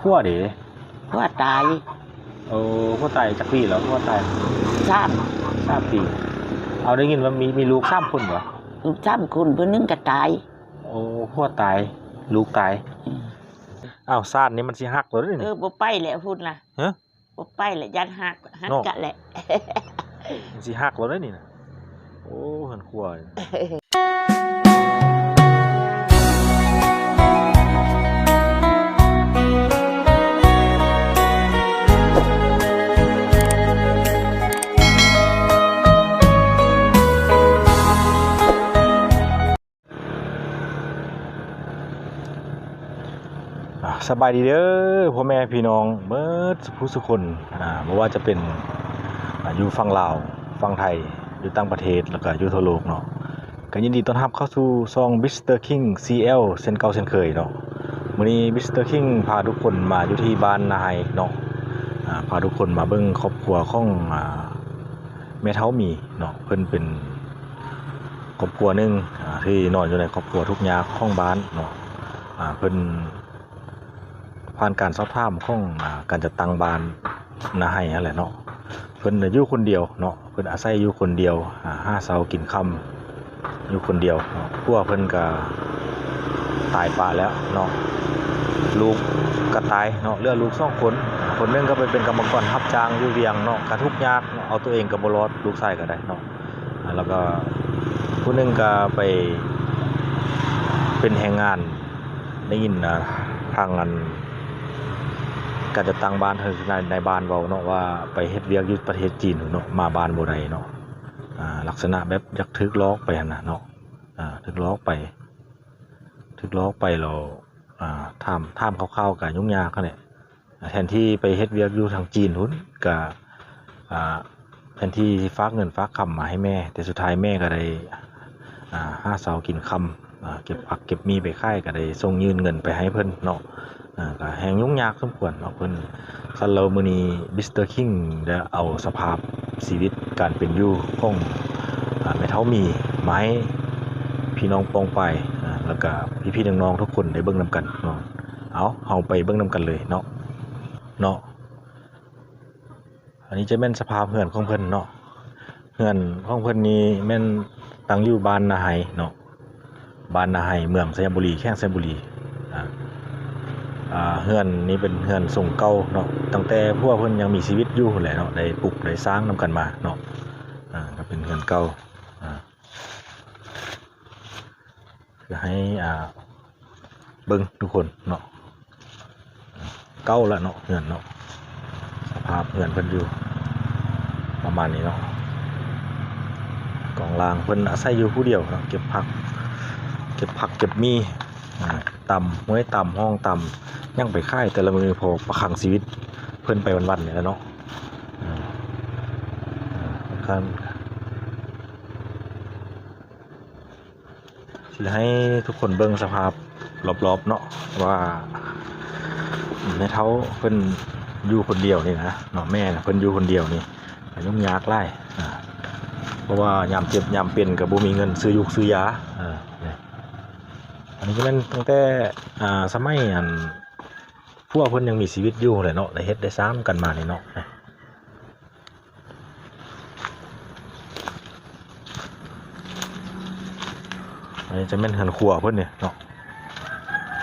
พัวเด้ว่าตายโอ้พัวตายจักปีแล้วพัวตายสามสามปีเอาได้ยินว่ามีมีลูกสามคนเหรอลูกสามคนเพื่อนนึงก็ตาย โอ้พัวตาย ลูกตายอืมอ้าวซ่านนี่มันสิหักตัวเด้เอนี่อบ่ไปแหละพูดนะฮะบ่ไปแหละยันหักหักเนาะกะแหละมันสิหักตัวเด้นี่นะโอ้เห็นขัวเลย สบายดีเด้อพ่อแม่พี่น้องเมื่อผู้สุคนอ่าไม่ว่าจะเป็นอยู่ฝั่งลาวฝั่งไทยอยู่ต่างประเทศแล้วก็อยู่ทั่วโลกเนาะก็ยินดีต้อนรับเข้าสู่ซอง Mr. King CL เส้นเก่าเส้นเคยเนาะมื้อนี้ Mr. King พาทุกคนมาอยู่ที่บ้านนายเนาะพาทุกคนมาเบิ่งครอบครัวของแม่เฒ่ามีเนาะเพิ่นเป็นครอบครัวหนึงอ่าที่นอนอยู่ในครอบครัวทุกยากของบ้านเนาะเพิ่น ผ่านการสอบถามของอการจัดตั้งบ้านนาให้นั่นแหละเนาะเพิ่นน่ะอยู่คนเดียวเนาะเพิ่นอาศัยอยู่คนเดียวห้าเสากินค่ำอยู่คนเดียวพวกเพิ่นก็ตายป่าแล้วเนาะลูกก็ตายเนาะเลือลูกสองคนคนนึงก็ไปเป็นกรรมกรรับจ้างอยู่เวียงเนาะกระทุกยากเอาตัวเองก็บ่รอดลูกชายก็ได้เนาะแล้วก็ผู้นึงก็ไปเป็นแรงงานได้ยินนะทางอัน การจะตั้งบ้านเธอในในบ้านเว้าเนาะว่าไปเฮ็ดเวียกอยู่ประเทศจีนเนาะมาบ้านบได้เนาะลักษณะแบบยากถึกล้อกไปนะเนาะอ่าถึกล้อกไปถึกล้อกไปแล้วอ่าถามถามคร่าวๆก็ยุ่งยากเขาเนี่ยแทนที่ไปเฮ็ดเวียกอยู่ทางจีนหุ้นก็อ่าแทนที่สิฝากเงินฝากคำมาให้แม่ แต่สุดท้ายแม่ก็ได้อ่าหาเสากินคำ เก็บผักเก็บมีไปค่ายก็ได้ส่งยืนเงินไปให้เพิ่นเนาะก็แหงยุ่งยากสมควรเนาะเพิ่นคันเรามื้อนี้มิสเตอร์คิงได้เอาสภาพชีวิตการเป็นอยู่ของอ่าแม่เฒ่ามีไม้พี่น้องปองไปแล้วก็พี่ๆน้องๆทุกคนได้เบิ่งนํกันเนาะเอาเฮาไปเบิ่งนํกันเลยเนาะเนาะอันนี้จะแม่นสภาพเฮือนของเพิ่นเนาะเฮือนของเพิ่นนี่แม่นตั้งอยู่บ้านนาไฮเนาะ บ้านนาไฮเมืองสยามบุรีแข้งสยามบุรีเฮือนนี้เป็นเฮือนทรงเก่าเนาะตั้งแต่พวกเพิ่นยังมีชีวิตอยู่แหละเนาะได้ปลูกได้สร้างนํกันมาเนาะอ่าก็เป็นเฮือนเก่าอ่าคือให้อ่าเบิ่งทุกคนเนาะเก่าละเนาะเฮือนเนาะสภาพเฮือนเพิ่นอยู่ประมาณนี้เนาะกองล่างเพิ่นอาศัยอยู่ผู้เดียวเนาะเก็บผัก เก็บผักเก็บมีอ่าตำห้วยตำห้องตำยังไปค่ายแต่ละมือพอประคังชีวิตเพิ่นไปวันๆเนี่ยแล้วเนาะอ่าอ่าค่อนสิให้ทุกคนเบิ่งสภาพรอบๆเนาะว่าแม่เท้าเพิ่นอยู่คนเดียวนี่นะเนาะแม่นะเพิ่นอยู่คนเดียวนี่ยุ่งยากไล่เพราะว่ายามเจ็บยามเป็นกับบ่มีเงินซื้อยุกซื้อยาอ่า นี่ยอันนี้ก็เป็นตั้งแต่อ่าสมัยอันพวกเพิ่นยังมีชีวิตอยู่เลยเนาะได้เฮ็ดได้ซ้ำกันมานี่เนาะอันนี้จะเป็นเฮือนครัวเพิ่นเนี่ยเนาะ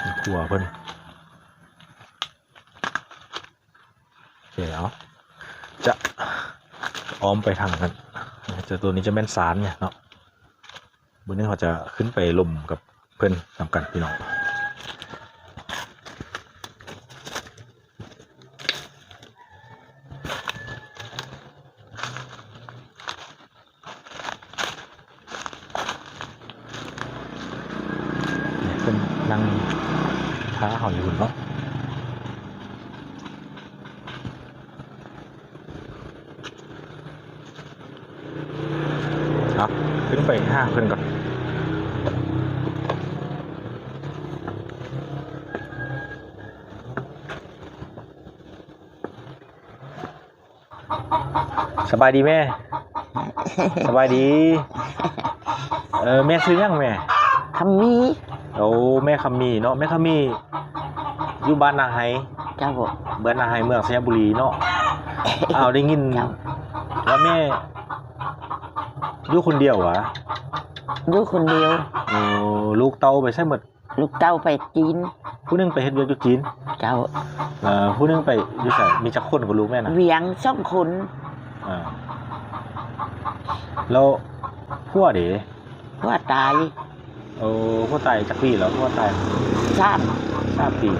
เฮือนครัวเพิ่นโอเคเอาจะอ้อมไปทางนั้นจะตัวนี้จะเป็นสารเนี่ยเนาะบนนี้เขาจะขึ้นไปลมกับ เพื่อนนำกันพี่น้องเพื่อนนั่งท้าเขาอยู่เนาะเอาขึ้นไปห้าเพื่อนก่อน สบายดีแม่ สบายดี เออแม่ซื้อยังแม่คำมีโอ้แม่คำมีเนาะแม่คำมีอยู่บ้านนาไฮเจ้าบ้านนาไฮเมืองสยบุรีเนาะอ้าวได้ยินเจ้าแล้วแม่อยู่คนเดียววะอยู่คนเดียวโอ้ลูกเต้าไปใช่หมด ลูกเต้าไปจีน ผู้หนึงไปเฮ็ดเวียกอยู่จีนเจ้าเอ่อผู้หนึงไปอยู่ไสมีจักคนกับลูกแม่น่ะเวียงสองคนอ่าแล้วผัวเด้ว่าตายโอ้ผัวตายจักปีแล้วผัวตายสามสามปี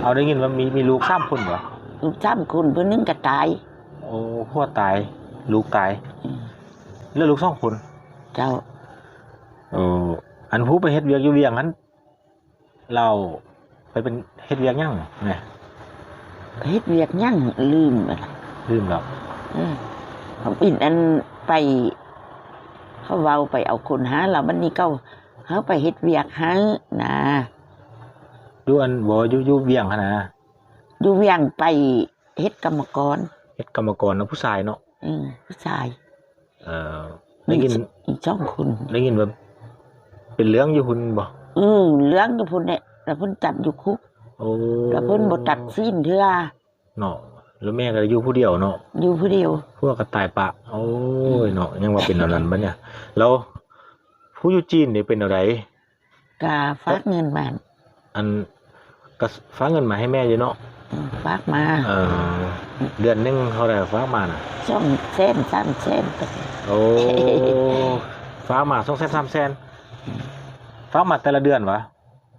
เอาได้ยินว่ามีมีลูกสามคนเหรอลูกสามคนเพื่อนึงก็ตายโอ้ผัวตาย ลูกตายอืมเหลือลูกสองคนเจ้าโอ้อันผู้ไปเฮ็ดเวียกอยู่เวียงนั้น เราไปเป็นเฮ็ดเวียกยังแหน่เฮ็ดเวียกยั่งลืมไปละลืมแล้วเออเขาปิ่นอันไป เขาเว้าไปเอาคนหาเราบันนี้เขาเขาไปเฮ็ดเวียกหานะอยู่อันบ่อยู่อยู่เวียงหั่นนะอยู่เวียงไปเฮ็ดกรรมกรเฮ็ดกรรมกรนะผู้ชายเนาะอืมผู้ชาย เอ่อได้ยินอีกสองคนได้ยินว่าเป็นเรื่องอยู่หุ่นบ่ อืมเรื่องกับพุ่นเนี่ยแล้วพุ่นจับอยู่คุกโอ้แล้วพุ่นบ่ตัดสิ้นเทื่อเนาะแล้วแม่ก็อยู่ผู้เดียวเนาะอยู่ผู้เดียวพวกก็ตายปะ โอ้ยเนาะยังว่าเป็นอันนั้นบัดเนี่ยแล้วผู้อยู่จีนนี่เป็นอะไรกาฝากเงินมาอันก็ฝากเงินมาให้แม่อยู่เนาะอืมฝากมา เออเดือนหนึงเท่าไหร่ฝากมาน่ะสองเส้นสามเส้นไปโอ้ฝากมา2แสน3แสน ฝากมาแต่ละเดือนวะ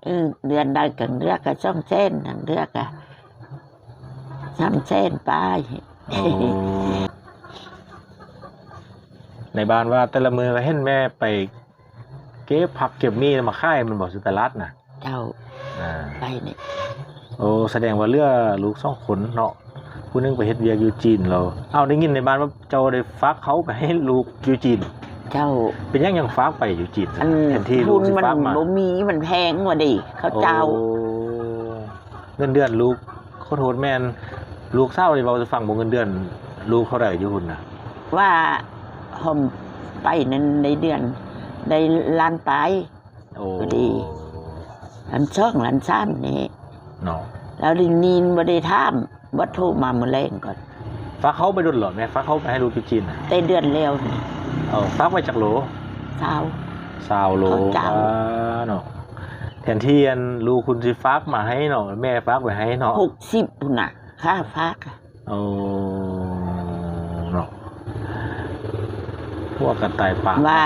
เออเดือนใดกันเรือกก็สองเส้นกันเรือกก็สามเส้นไปโอ้ในบ้านว่าแต่ละมือก็เห็นแม่ไป เก็บผักเก็บมีดมาค่ายมันบอกสุตลาดน่ะเจ้าอ่าไปเนี่ยโอ้แสดงว่าเรือลูกสองคนเนาะผู้หนึงไปเฮ็ดเวียกอยู่จีนเรา เอาได้ยินในบ้านว่าเจ้าได้ฝากเขาไปให้ลูกอยู่จีน เจ้าเป็นยังยังฝากไปอยู่จีนอันแทนที่ลูทุกนสิมันฝากมาบ่มีมันแพงกว่าดิเขาเจ้า โอ้เงินเดือนลูกขอโทษแม่นลูกเศร้าเลยเว้าจะฟังบ่เงินเดือน ลูกเขาได้อยู่หุ่นน่ะว่าหอมไปนั้นในเดือนได้ล้านไป โอ้ดี ล้านช่องล้านซ้ำนี่เนาะแล้วดินีนบ่ได้ถามว่าโทรมามื้อแรงก่อนฝากเขาไปดุลเหรอแม่ฝากเขาไปให้ลูกอยู่จีนน่ะแต่เดือนแล้วนี่ เอาฝากไว้จากโหลเช้าซาวโลเขาจ้าง อ่าเนาะแทนที่อันลูกคุณสิฝากมาให้เนาะแม่ฝากไว้ให้เนาะหกสิบพุ่นน่ะค่าฟากอะโอ้เนาะพวกกันตายปากว่า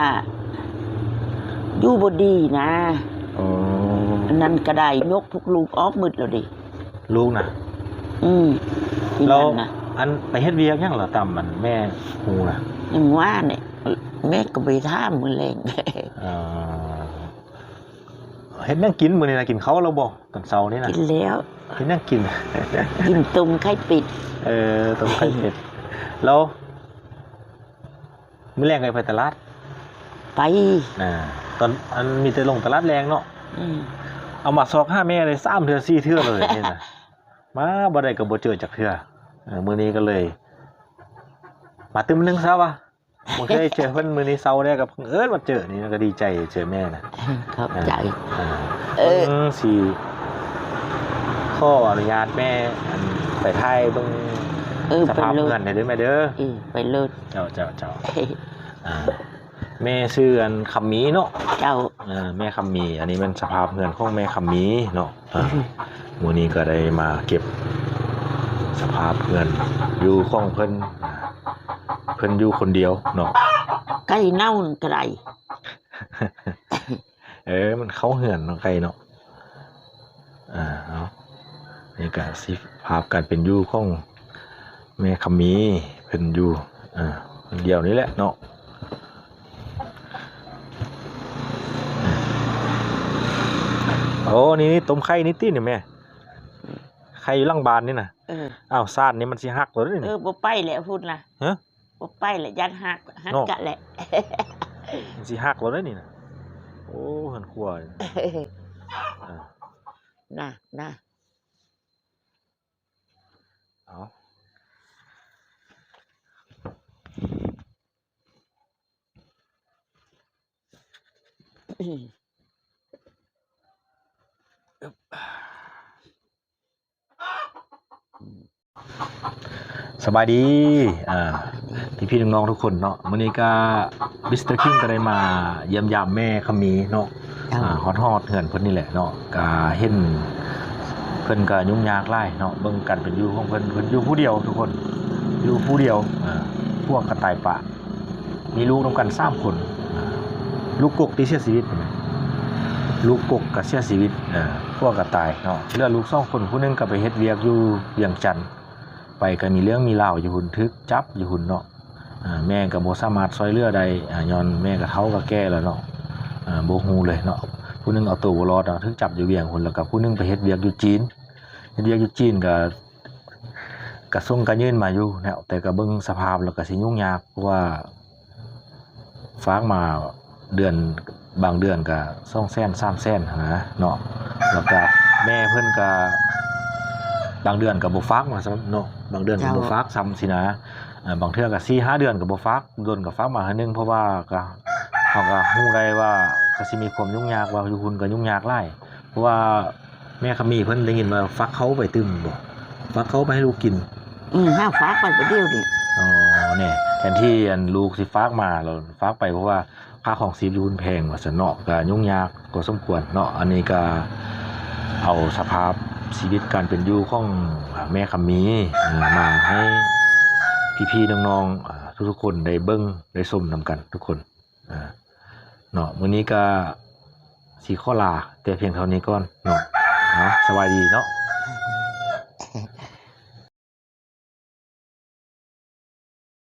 อยู่บ่ดีนะโอ้อันนั้นก็ได้ยกพวกลูกออกหมืดแล้วดิลูกนะอืมที่แล้วนั่นน่ะอันไปเฮ็ดเวียกยังเหรอตำมันแม่ฮูนะยังว่าเนี่ย แม่ก็ไปถามมื้อแรงเอ่อเฮ็ดนั่งกินมื้อนี้นะกินข้าวแล้วบ่ตอนเช้านี่นะกินแล้วเฮ็ดนั่งกิน กินตุ่มไข่ปิด เออต้มไข่เป็ดแล้วมื้อแรงไปไปตลาด ไปน่ะตอนอันมีแต่ลงตลาดแรงเนาะอืมเอามาซอกห้าแม่เลยสามเทือสี่เทือเลยนี่นะมาบ่ได้ก็บ่เจอจากเทือเออมื้อนี้ก็เลย มาตึมนึงซะวะ บ่เคยเจอเพิ่นมื้อนี้เซาได้กับเพิ่งเอิ้นมาเจอนี่ก็ดีใจเจอแม่นะขอบใจอ่าเออพิ่นสิขออนุญาตแม่อันไปถ่ายเบิ่งเออสไปภาพเลเงิยนให้ด้วยแม่เด้อเออไปเลยเจ้าเจ้าเจ้าอ่าแม่ชื่ออันคำมีเนาะเจ้าเออแม่คำมี อันนี้เป็นสภาพเงินของแม่คำมีเนาะอ่าหมูนี้ก็ได้มาเก็บสภาพเงินอยู่ของเพิ่น เพิ่นอยู่คนเดียวเนาะไก่เน่านั่นก็ได้เออมันเข้าเหือนเนาะใครเนาะอ่าเนาะนี่ก็สิภาพการเป็นอยู่ของแม่คำมีเพิ่นอยู่อ่าคนเดียวนี่แหละเนาะโอ้นี่นี่ต้มไข่นิดตินี่แม่ไข่อยู่หลังบานนี่น่ะเอออ้าวซ่านนี่มันสิหักตัวเด้อเอนี่อบ่ไปแล้วพูดล่ะฮะ บ่ไปแล้วยันหักหักเนาะกะแหละมันสิหักตัวเด้อนี่น่ะโอ้เห็นครัวอยู่อ่าน่ะน่ะเอาอืมสบายดีอ่า พี่พี่ๆน้องๆทุกคนเนาะมื้อนี้ก็มิสเตอร์คิงก็ได้มาเยี่ยมยามแม่ขมีเนาะเจ้าอ่าฮอดฮอดเฮือนเพิ่นนี่แหละเนาะก็เห็นเพิ่นก็ยุ่งยากหลายเนาะเบิ่งกันเป็นอยู่ของเพิ่นเพิ่นอยู่ผู้เดียวทุกคนอยู่ผู้เดียวอ่าพวกกระต่ายป่ามีลูกนํกันสามคนอ่าลูกกกที่เสียชีวิตเห็นไหมลูกกกก็เสียชีวิตอ่าพวกกระต่ายเนาะเหลือลูกสองคนผู้หนึงก็ไปเฮ็ดเวียกอยู่เวียงจันทน์ ไปก็มีเรื่องมีราอยู่หุ่นทึกจับอยู่หุ่นเนาะแม่ก็บ่สามารถช่วยเลือได้อ่าย้อนแม่ก็เฒ่าก็แก่แล้วเนาะอ่าบ่ฮู้เลยเนาะผู้หนึงเอาตัวบรอดเนาะถึงจับอยู่เวียงคนแล้วก็ผู้หนึงไปเฮ็ดเวียกอยู่จีนเฮ็ดเวียกอยู่จีนก็กระทรวงก็ยื่นมาอยู่แนวแต่ก็เบิ่งสภาพแล้วก็สิยุ่งยากเพราะว่าฝากมาเดือนบางเดือนก็2แสน3แสนหั้นนะเนาะแล้วก็แม่เพิ่อนก็ บางเดือนก็บ่ฝากมาซ้ำเนาะบางเดือนก็บ่ฝากซ้ำสินะอ่าบางเทื่อก็4 5เดือนก็บ่ฝากโดนก็ฝากมาหานึงเพราะว่าก็เขาก็ฮู้ได้ว่าก็สิมีความยุ่งยากว่าอยู่คุณก็ยุ่งยากหลายเพราะว่าแม่ขมีเพิ่นได้ยินว่าฟักเขาไปตึมบ่ฟักเขาไปให้ลูกกิน อืมห้าฟ้าไปประเดียวนี่อ๋อเนี่ยแทนที่อันลูกสิฟักมาเราฟักไปเพราะว่าค่าของซีรูนแพงว่าซั่นเนาะก็ยุ่งยากพอสมควรเนาะอันนี้ก็เอาสภาพ ชีวิตการเป็นอยู่ของแม่คำมีมาให้พี่ๆน้องๆทุกๆคนได้เบิ่งได้ส้มนํกันทุกคนเนาะวันนี้ก็สีข้อลาแต่เพียงเท่านี้ก่อนเนาะนะสบายดีเนาะ